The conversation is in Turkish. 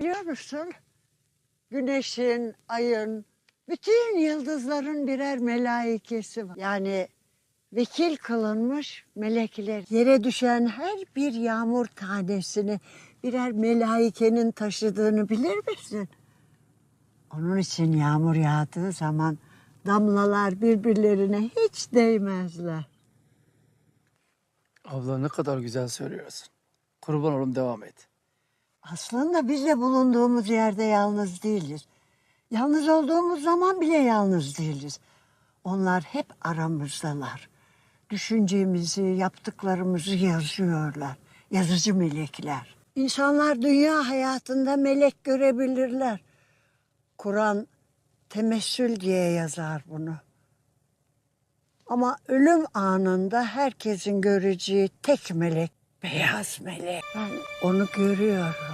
Biliyor musun? Güneşin, ayın, bütün yıldızların birer melaikesi var. Yani vekil kılınmış melekler. Yere düşen her bir yağmur tanesini birer melaikenin taşıdığını bilir misin? Onun için yağmur yağdığı zaman damlalar birbirlerine hiç değmezler. Abla ne kadar güzel söylüyorsun. Kurban olun devam et. Aslında biz de bulunduğumuz yerde yalnız değiliz. Yalnız olduğumuz zaman bile yalnız değiliz. Onlar hep aramızdalar. Düşüncemizi, yaptıklarımızı yazıyorlar. Yazıcı melekler. İnsanlar dünya hayatında melek görebilirler. Kur'an temessül diye yazar bunu. Ama ölüm anında herkesin göreceği tek melek beyaz melek. Ben onu görüyorum.